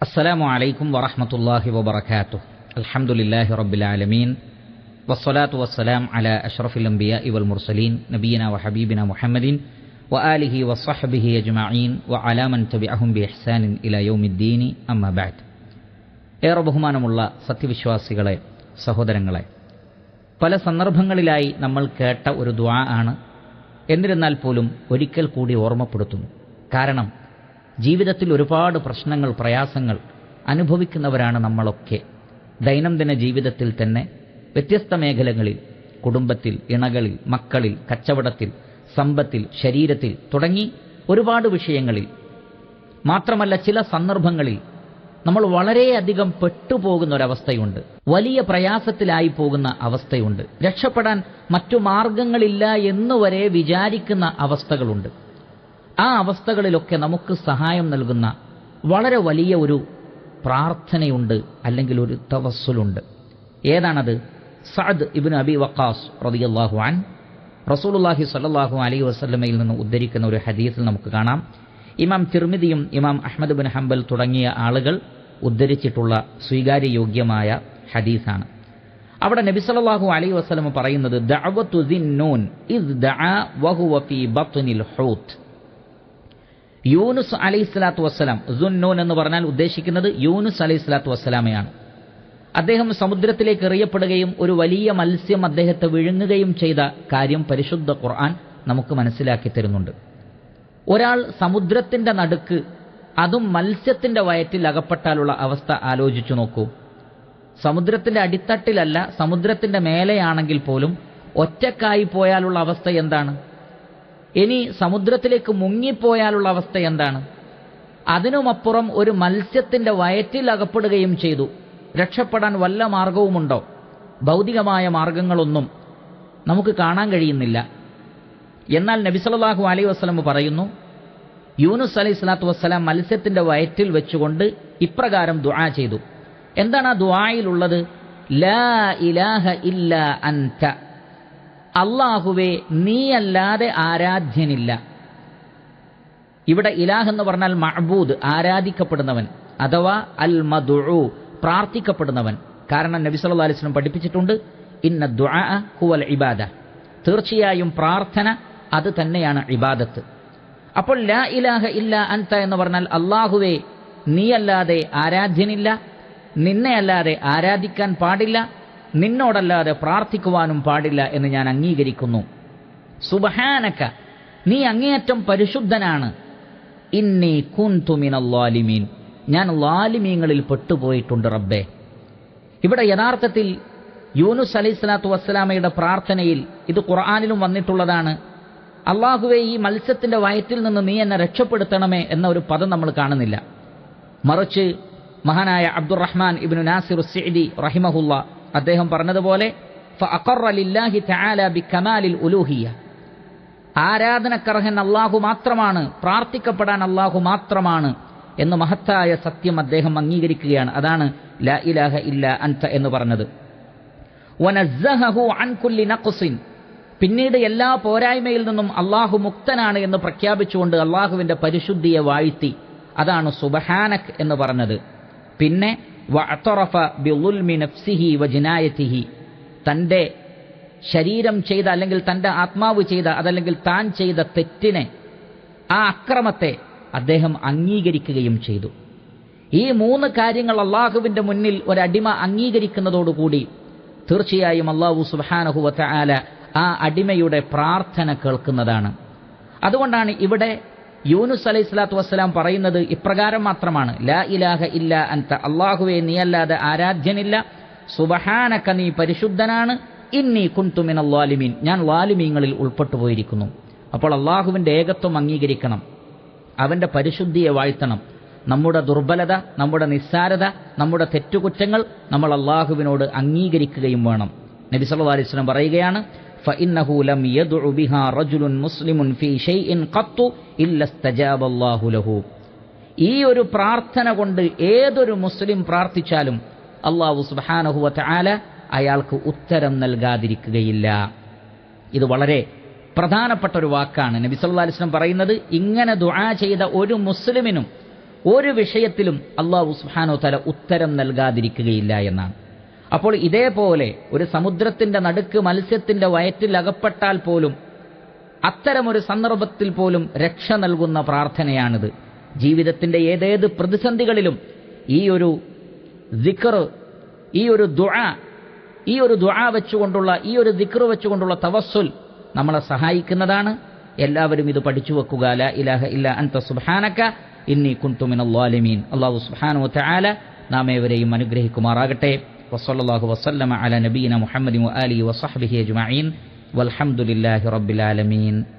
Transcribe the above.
അസ്സലാമു അലൈക്കും വറഹമത്തല്ലാഹി വബർക്കാത്തു അൽഹമുല്ലാഹി റബ്ബിലാലമീൻ വസ്സലാത്തു വസ്സലാം അല അഷ്റഫുൽ അംബിയ ഇവൽ മുർസലീൻ. നബീന വ ഹബീബിന മുഹമ്മദീൻ വ ആലിഹി വസ്വഹബിഹി അജ്മഈൻ വ അലാമൻ തബി അഹും ബി ഇല യൗമിദ്ദീനി. അമ്മ ബാദ് ഏറെ ബഹുമാനമുള്ള സത്യവിശ്വാസികളെ സഹോദരങ്ങളെ പല സന്ദർഭങ്ങളിലായി നമ്മൾ കേട്ട ഒരു ദ്വാ ആണ്. എന്നിരുന്നാൽ പോലും ഒരിക്കൽ കൂടി ഓർമ്മപ്പെടുത്തുന്നു. കാരണം ജീവിതത്തിൽ ഒരുപാട് പ്രശ്നങ്ങൾ പ്രയാസങ്ങൾ അനുഭവിക്കുന്നവരാണ് നമ്മളൊക്കെ. ദൈനംദിന ജീവിതത്തിൽ തന്നെ വ്യത്യസ്ത മേഖലകളിൽ കുടുംബത്തിൽ ഇണകളിൽ മക്കളിൽ കച്ചവടത്തിൽ സമ്പത്തിൽ ശരീരത്തിൽ തുടങ്ങി ഒരുപാട് വിഷയങ്ങളിൽ. മാത്രമല്ല ചില സന്ദർഭങ്ങളിൽ നമ്മൾ വളരെയധികം പെട്ടുപോകുന്ന ഒരവസ്ഥയുണ്ട് വലിയ പ്രയാസത്തിലായി പോകുന്ന അവസ്ഥയുണ്ട്. രക്ഷപ്പെടാൻ മറ്റു മാർഗങ്ങളില്ല എന്നുവരെ വിചാരിക്കുന്ന അവസ്ഥകളുണ്ട്. ആ അവസ്ഥകളിലൊക്കെ നമുക്ക് സഹായം നൽകുന്ന വളരെ വലിയ ഒരു പ്രാർത്ഥനയുണ്ട് അല്ലെങ്കിൽ ഒരു തവസ്സുലുണ്ട്. ഏതാണത്? സഅദ് ഇബ്നു അബി വക്കാസ് റളിയല്ലാഹു അൻ. റസൂലുള്ളാഹി സ്വല്ലല്ലാഹു അലൈഹി വസല്ലമയിൽ നിന്ന് ഉദ്ധരിക്കുന്ന ഒരു ഹദീസിൽ നമുക്ക് കാണാം. ഇമാം തിർമിദിയും ഇമാം അഹമ്മദ് ബിൻ ഹംബൽ തുടങ്ങിയ ആളുകൾ ഉദ്ധരിച്ചിട്ടുള്ള സ്വീകാര്യയോഗ്യമായ ഹദീസാണ്. അവിടെ നബി സല്ലല്ലാഹു അലൈഹി വസല്ലം പറയുന്നത് ദഅവതു ദിന്നൂൻ ഇസ് ദഅ വഹുവ ഫീ ബത്നിൽ ഹൂത്ത്. യൂനുസ് അലൈഹി സ്വലാത്തു വസ്സലാം നൂൻ എന്ന് പറഞ്ഞാൽ ഉദ്ദേശിക്കുന്നത് യൂനുസ് അലൈഹി സ്വലാത്തു വസ്സലാമയാണ്. അദ്ദേഹം സമുദ്രത്തിലേക്ക് എറിയപ്പെടുകയും ഒരു വലിയ മത്സ്യം അദ്ദേഹത്തെ വിഴുങ്ങുകയും ചെയ്ത കാര്യം പരിശുദ്ധ ഖുർആൻ നമുക്ക് മനസ്സിലാക്കി തരുന്നുണ്ട്. ഒരാൾ സമുദ്രത്തിന്റെ നടുക്ക് അതും മത്സ്യത്തിന്റെ വയറ്റിൽ അകപ്പെട്ടാലുള്ള അവസ്ഥ ആലോചിച്ചു നോക്കൂ. സമുദ്രത്തിന്റെ അടിത്തട്ടിലല്ല സമുദ്രത്തിന്റെ മേലെയാണെങ്കിൽ പോലും ഒറ്റക്കായി പോയാലുള്ള അവസ്ഥ എന്താണ്? ഇനി സമുദ്രത്തിലേക്ക് മുങ്ങിപ്പോയാലുള്ള അവസ്ഥ എന്താണ്? അതിനുമപ്പുറം ഒരു മത്സ്യത്തിന്റെ വയറ്റിൽ അകപ്പെടുകയും ചെയ്തു. രക്ഷപ്പെടാൻ വല്ല മാർഗവുമുണ്ടോ? ഭൗതികമായ മാർഗങ്ങളൊന്നും നമുക്ക് കാണാൻ കഴിയുന്നില്ല. എന്നാൽ നബിസലാഹു അലൈ വസ്ലം പറയുന്നു യൂനുസ് അലൈഹി സ്വലാത്തു വസ്സലാം മത്സ്യത്തിന്റെ വയറ്റിൽ വെച്ചുകൊണ്ട് ഇപ്രകാരം ദുആ ചെയ്തു. എന്താണ് ആ ദുആയിലുള്ളത്? ലാ ഇലാഹ ഇല്ല അൻത. അള്ളാഹുവേ നീയല്ലാതെ ആരാധ്യനില്ല. ഇവിടെ ഇലാഹ് എന്ന് പറഞ്ഞാൽ മഹബൂദ് ആരാധിക്കപ്പെടുന്നവൻ. അഥവാ അൽ മദുഉ പ്രാർത്ഥിക്കപ്പെടുന്നവൻ. കാരണം നബി അലിസ്ലം പഠിപ്പിച്ചിട്ടുണ്ട് ഇന്ന ദുആ ഹുവൽ ഇബാദ. തീർച്ചയായും പ്രാർത്ഥന അത് തന്നെയാണ് ഇബാദത്ത്. അപ്പോൾ ലാ ഇലാഹ ഇല്ല അൻത എന്ന് പറഞ്ഞാൽ അള്ളാഹുവേ നീയല്ലാതെ ആരാധ്യനില്ല നിന്നെയല്ലാതെ ആരാധിക്കാൻ പാടില്ല നിന്നോടല്ലാതെ പ്രാർത്ഥിക്കുവാനും പാടില്ല എന്ന് ഞാൻ അംഗീകരിക്കുന്നു. സുബഹാനക്ക നീ അങ്ങേയറ്റം പരിശുദ്ധനാണ്. ഇന്നി കുൻതുമിനല്ലാലിമീൻ ഞാൻ ലാലിമീങ്ങളിൽ പെട്ടുപോയിട്ടുണ്ട് റബ്ബേ. ഇവിടെ യഥാർത്ഥത്തിൽ യൂനുസ് അലൈഹി സ്വലാത്തു വസ്സലാമയുടെ പ്രാർത്ഥനയിൽ ഇത് ഖുർആാനിലും വന്നിട്ടുള്ളതാണ്. അള്ളാഹുവെ ഈ മത്സ്യത്തിന്റെ വയറ്റിൽ നിന്ന് നീ എന്നെ രക്ഷപ്പെടുത്തണമേ എന്ന ഒരു പദം നമ്മൾ കാണുന്നില്ല. മറിച്ച് മഹാനായ അബ്ദുറഹ്മാൻ ഇബ്നു നാസിർ സിഡി റഹിമഹുല്ല അദ്ദേഹം പറഞ്ഞതുപോലെ ആരാധനക്കർഹൻ അള്ളാഹു മാത്രമാണ് പ്രാർത്ഥിക്കപ്പെടാൻ അള്ളാഹു മാത്രമാണ് എന്ന് മഹത്തായ സത്യം അദ്ദേഹം അംഗീകരിക്കുകയാണ്. അതാണ് ലാ ഇലാഹ ഇല്ല അൻത എന്ന് പറഞ്ഞത്. പിന്നീട് എല്ലാ പോരായ്മയിൽ നിന്നും അള്ളാഹു മുക്തനാണ് എന്ന് പ്രഖ്യാപിച്ചുകൊണ്ട് അള്ളാഹുവിന്റെ പരിശുദ്ധിയെ വാഴ്ത്തി. അതാണ് സുബഹാനക് എന്ന് പറഞ്ഞത്. പിന്നെ തന്റെ ശരീരം ചെയ്ത അല്ലെങ്കിൽ തന്റെ ആത്മാവ് ചെയ്ത അതല്ലെങ്കിൽ താൻ ചെയ്ത തെറ്റിനെ ആ അക്രമത്തെ അദ്ദേഹം അംഗീകരിക്കുകയും ചെയ്തു. ഈ മൂന്ന് കാര്യങ്ങൾ അള്ളാഹുവിന്റെ മുന്നിൽ ഒരടിമ അംഗീകരിക്കുന്നതോടുകൂടി തീർച്ചയായും അള്ളാഹു സുബാനഹുവത്ത ആ അടിമയുടെ പ്രാർത്ഥന കേൾക്കുന്നതാണ്. അതുകൊണ്ടാണ് ഇവിടെ യൂനുസ് അലൈഹി സ്വലാത്തു വസ്സലാം പറയുന്നത് ഇപ്രകാരം മാത്രമാണ്. ലാ ഇലാഹ ഇല്ല അൻത. അള്ളാഹുവെ നീയല്ലാതെ ആരാധ്യനില്ല. സുബഹാനക്ക നീ പരിശുദ്ധനാണ്. ഇന്നി കുൻതുമിൻ അള്ളാലിമീൻ ഞാൻ ലാലിമീങ്ങളിൽ ഉൾപ്പെട്ടു പോയിരിക്കുന്നു അപ്പോൾ അള്ളാഹുവിന്റെ ഏകത്വം അംഗീകരിക്കണം. അവന്റെ പരിശുദ്ധിയെ വാഴ്ത്തണം. നമ്മുടെ ദുർബലത നമ്മുടെ നിസ്സാരത നമ്മുടെ തെറ്റുകുറ്റങ്ങൾ നമ്മൾ അള്ളാഹുവിനോട് അംഗീകരിക്കുകയും വേണം. നബി സല്ലല്ലാഹു പറയുകയാണ് فإنه لم يدع بها رجل مسلم في شيء قط إلا استجاب الله له ഈ ഒരു പ്രാർത്ഥന കൊണ്ട് ഏതൊരു മുസ്ലിം പ്രാർത്ഥിച്ചാലും അള്ളാഹു സുബ്ഹാനഹു വതആല അയാൾക്ക് ഉത്തരം നൽകാതിരിക്കുകയില്ല ഇത് വളരെ പ്രധാനപ്പെട്ട ഒരു വാക്കാണ് നബി സല്ലല്ലാഹു അലൈഹി വസല്ലം പറയുന്നത് ഇങ്ങനെ ദുആ ചെയ്ത ഒരു മുസ്ലിമിനും ഒരു വിഷയത്തിലും അള്ളാഹു സുബ്ഹാനഹു തആല ഉത്തരം നൽകാതിരിക്കുകയില്ല എന്നാണ് അപ്പോൾ ഇതേപോലെ ഒരു സമുദ്രത്തിന്റെ നടുക്ക് മത്സ്യത്തിന്റെ വയറ്റിൽ അകപ്പെട്ടാൽ പോലും അത്തരമൊരു സന്ദർഭത്തിൽ പോലും രക്ഷ നൽകുന്ന പ്രാർത്ഥനയാണിത്. ജീവിതത്തിന്റെ ഏതേത് പ്രതിസന്ധികളിലും ഈ ഒരു ദിക്കർ ഈ ഒരു ദുആ ഈ ഒരു ദുആ വെച്ചുകൊണ്ടുള്ള ഈ ഒരു ദിക്കർ വെച്ചുകൊണ്ടുള്ള തവസ്സുൽ നമ്മളെ സഹായിക്കുന്നതാണ്. എല്ലാവരും ഇത് പഠിച്ചു വെക്കുക. ല ഇലാഹ ഇല്ല അൻത സുബ്ഹാനക ഇന്നി കുൻതു മിനൽ ളാലിമീൻ അല്ലാഹു സുബ്ഹാനഹു വതആല നാം ഏവരെയും അനുഗ്രഹിക്കുമാറാകട്ടെ. وصلى الله وسلم على نبينا محمد وآله وصحبه أجمعين والحمد لله رب العالمين.